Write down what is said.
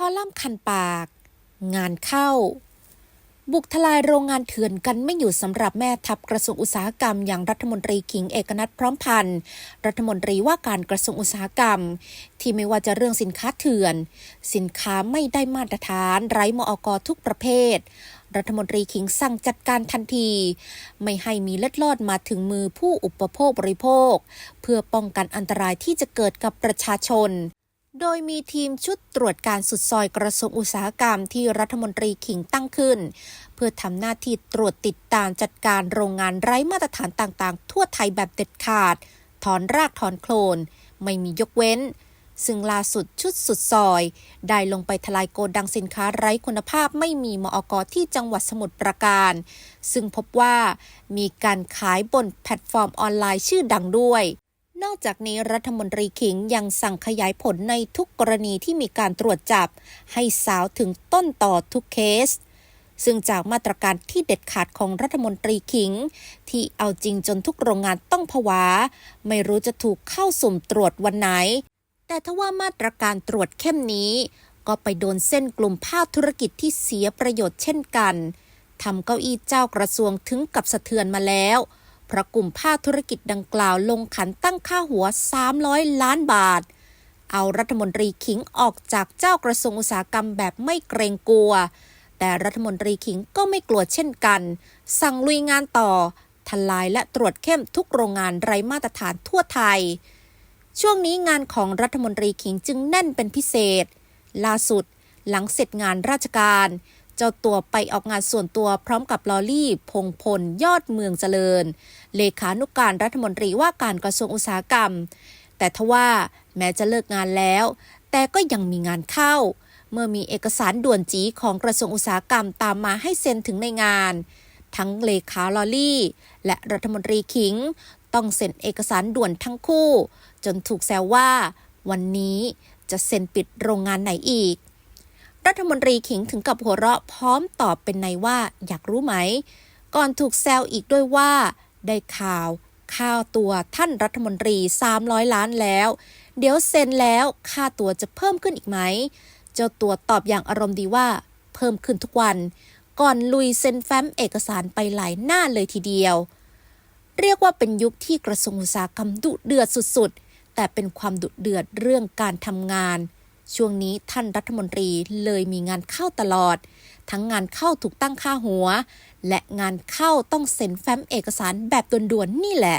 คอลัมน์คันปาก งานเข้า บุกทลายโรงงานเถื่อนกันไม่อยู่สำหรับแม่ทัพกระทรวงอุตสาหกรรม อย่างรัฐมนตรีขิงเอกนัทพร้อมพันธ์รัฐมนตรีว่าการกระทรวงอุตสาหกรรม ที่ไม่ว่าจะเรื่องสินค้าเถื่อน สินค้าไม่ได้มาตรฐาน ไร้มอกทุกประเภทรัฐมนตรีขิงสั่งจัดการทันที ไม่ให้มีเล็ดลอดมาถึงมือผู้อุปโภคบริโภค เพื่อป้องกันอันตรายที่จะเกิดกับประชาชน โดยมีทีมชุดตรวจการสุดซอยกระทรวงอุตสาหกรรมที่รัฐมนตรีขิงตั้งขึ้น เพื่อทำหน้าที่ตรวจติดตามจัดการโรงงานไร้มาตรฐานต่างๆ ทั่วไทยแบบเด็ดขาด ถอนรากถอนโคลน ไม่มียกเว้น ซึ่งล่าสุดชุดสุดซอย ได้ลงไปทลายโกดังสินค้าไร้คุณภาพไม่มีมอกที่จังหวัดสมุทรปราการ ซึ่งพบว่ามีการขายบนแพลตฟอร์มออนไลน์ชื่อดังด้วย นอกจากนี้รัฐมนตรีขิงยังสั่งขยายผลในทุกกรณีที่มีการตรวจจับ ให้สาวถึงต้นต่อทุกเคส ซึ่งจากมาตรการที่เด็ดขาดของรัฐมนตรีขิง ที่เอาจริงจนทุกโรงงานต้องผวา ไม่รู้จะถูกเข้าสุ่มตรวจวันไหน แต่ทว่ามาตรการตรวจเข้มนี้ ก็ไปโดนเส้นกลุ่มภาคธุรกิจที่เสียประโยชน์เช่นกันทำเก้าอี้เจ้ากระทรวงถึงกับสะเทือนมาแล้ว เพราะกลุ่มภาคธุรกิจดังกล่าวลงขันตั้งค่าหัว 300 ล้านบาท เอารัฐมนตรีขิงออกจากเจ้ากระทรวงอุตสาหกรรมแบบไม่เกรงกลัว แต่รัฐมนตรีขิงก็ไม่กลัวเช่นกัน สั่งลุยงานต่อ ทลายและตรวจเข้มทุกโรงงานไร้มาตรฐานทั่วไทย ช่วงนี้งานของรัฐมนตรีขิงจึงแน่นเป็นพิเศษ ล่าสุดหลังเสร็จงานราชการ เจ้าตัวไปออกงานส่วนตัวพร้อมกับลอลี่ พงพล ยอดเมืองเจริญ เลขานุกการรัฐมนตรีว่าการกระทรวงอุตสาหกรรม แต่ทว่าแม้จะเลิกงานแล้ว แต่ก็ยังมีงานเข้า เมื่อมีเอกสารด่วนจีของกระทรวงอุตสาหกรรมตามมาให้เซ็นถึงในงาน ทั้งเลขาลอลี่ และรัฐมนตรีขิง ต้องเซ็นเอกสารด่วนทั้งคู่ จนถูกแซวว่า วันนี้จะเซ็นปิดโรงงานไหนอีก รัฐมนตรีขิงถึงกับหัวเราะพร้อมตอบเป็นในว่าอยากรู้ไหม ก่อนถูกแซวอีกด้วยว่า ได้ข่าวค่าตัวท่านรัฐมนตรี 300 ล้านแล้ว เดี๋ยวเซ็นแล้วค่าตัวจะเพิ่มขึ้นอีกไหม เจ้าตัวตอบอย่างอารมณ์ดีว่า เพิ่มขึ้นทุกวัน ก่อนลุยเซ็นแฟ้มเอกสารไปหลายหน้าเลยทีเดียว เรียกว่าเป็นยุคที่กระทรวงอุตสาหกรรมดุเดือดสุดๆ แต่เป็นความดุเดือดเรื่องการทำงาน ช่วงนี้ท่านรัฐมนตรีเลยมีงานเข้าตลอด ทั้งงานเข้าถูกตั้งค่าหัว และงานเข้าต้องเซ็นแฟ้มเอกสารแบบด่วนๆนี่แหละ